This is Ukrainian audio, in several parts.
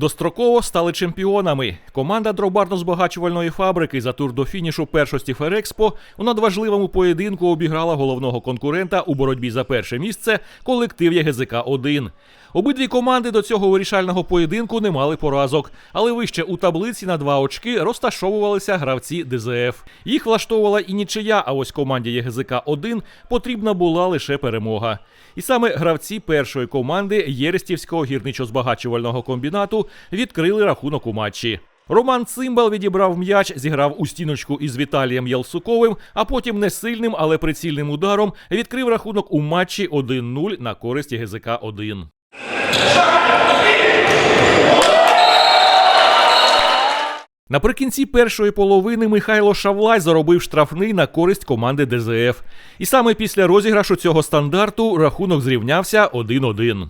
Достроково стали чемпіонами. Команда дробарно-збагачувальної фабрики за тур до фінішу першості Ферекспо у надважливому поєдинку обіграла головного конкурента у боротьбі за перше місце колектив ЄГЗК 1 Обидві команди до цього вирішального поєдинку не мали поразок, але вище у таблиці на два очки розташовувалися гравці ДЗФ. Їх влаштовувала і нічия, а ось команді ЄГЗК 1 потрібна була лише перемога. І саме гравці першої команди Єрестівського гірничо-збагачувального комбінату відкрили рахунок у матчі. Роман Цимбал відібрав м'яч, зіграв у стіночку із Віталієм Ялсуковим, а потім несильним, але прицільним ударом відкрив рахунок у матчі 1-0 на користь ЄГЗК 1 Наприкінці першої половини Михайло Шавлай заробив штрафний на користь команди ДЗФ. І саме після розіграшу цього стандарту рахунок зрівнявся 1-1.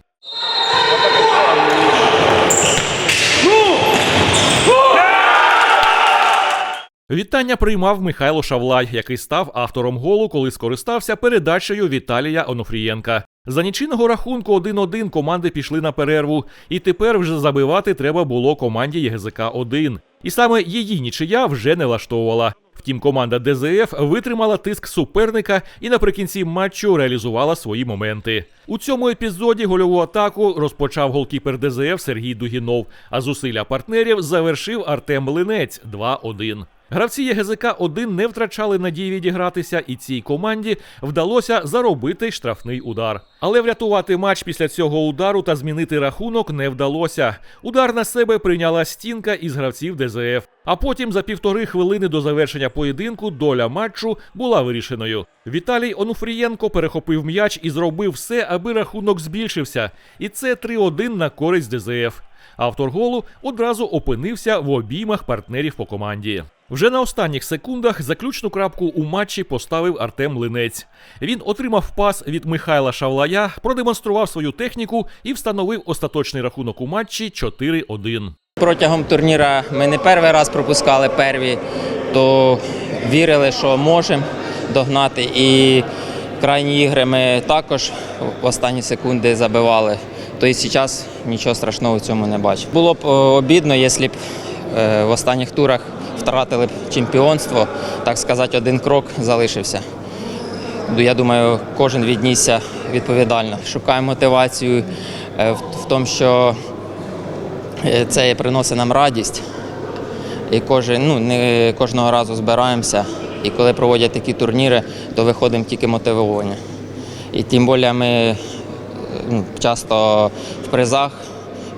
Вітання приймав Михайло Шавлай, який став автором голу, коли скористався передачею Віталія Онуфрієнка. За нічийного рахунку 1-1 команди пішли на перерву, і тепер вже забивати треба було команді ЄГЗК 1 І саме її нічия вже не влаштовувала. Втім, команда ДЗФ витримала тиск суперника і наприкінці матчу реалізувала свої моменти. У цьому епізоді гольову атаку розпочав голкіпер ДЗФ Сергій Дугінов, а зусилля партнерів завершив Артем Млинець 2-1. Гравці ЄГЗК 1 не втрачали надії відігратися, і цій команді вдалося заробити штрафний удар. Але врятувати матч після цього удару та змінити рахунок не вдалося. Удар на себе прийняла стінка із гравців ДЗФ. А потім за півтори хвилини до завершення поєдинку доля матчу була вирішеною. Віталій Онуфрієнко перехопив м'яч і зробив все, аби рахунок збільшився. І це 3-1 на користь ДЗФ. Автор голу одразу опинився в обіймах партнерів по команді. Вже на останніх секундах заключну крапку у матчі поставив Артем Линець. Він отримав пас від Михайла Шавлая, продемонстрував свою техніку і встановив остаточний рахунок у матчі 4-1. Протягом турніра ми не перший раз пропускали перві, то вірили, що можемо догнати. І крайні ігри ми також в останні секунди забивали. То і зараз нічого страшного в цьому не бачу. Було б е, обідно, якщо б е, в останніх турах втратили б чемпіонство, так сказати, один крок залишився. Я думаю, кожен віднісся відповідально. Шукаємо мотивацію е, в тому, що Це приносить нам радість. І кожен, ну, не кожного разу збираємося. І коли проводять такі турніри, то виходимо тільки мотивовані. І тим більше ми ну, часто в призах,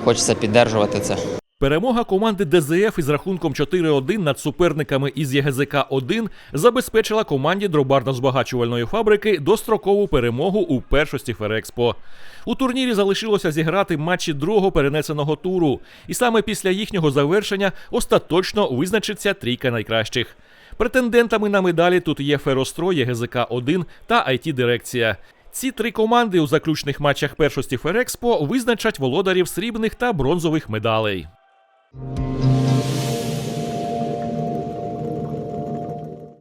хочеться підтримувати це. Перемога команди ДЗФ із рахунком 4-1 над суперниками із ЄГЗК 1 забезпечила команді дробарно-збагачувальної фабрики дострокову перемогу у першості Ферекспо. У турнірі залишилося зіграти матчі другого перенесеного туру, і саме після їхнього завершення остаточно визначиться трійка найкращих. Претендентами на медалі тут є Феростро, ЄГЗК 1 та it дирекція Ці три команди у заключних матчах першості Ферекспо визначать володарів срібних та бронзових медалей.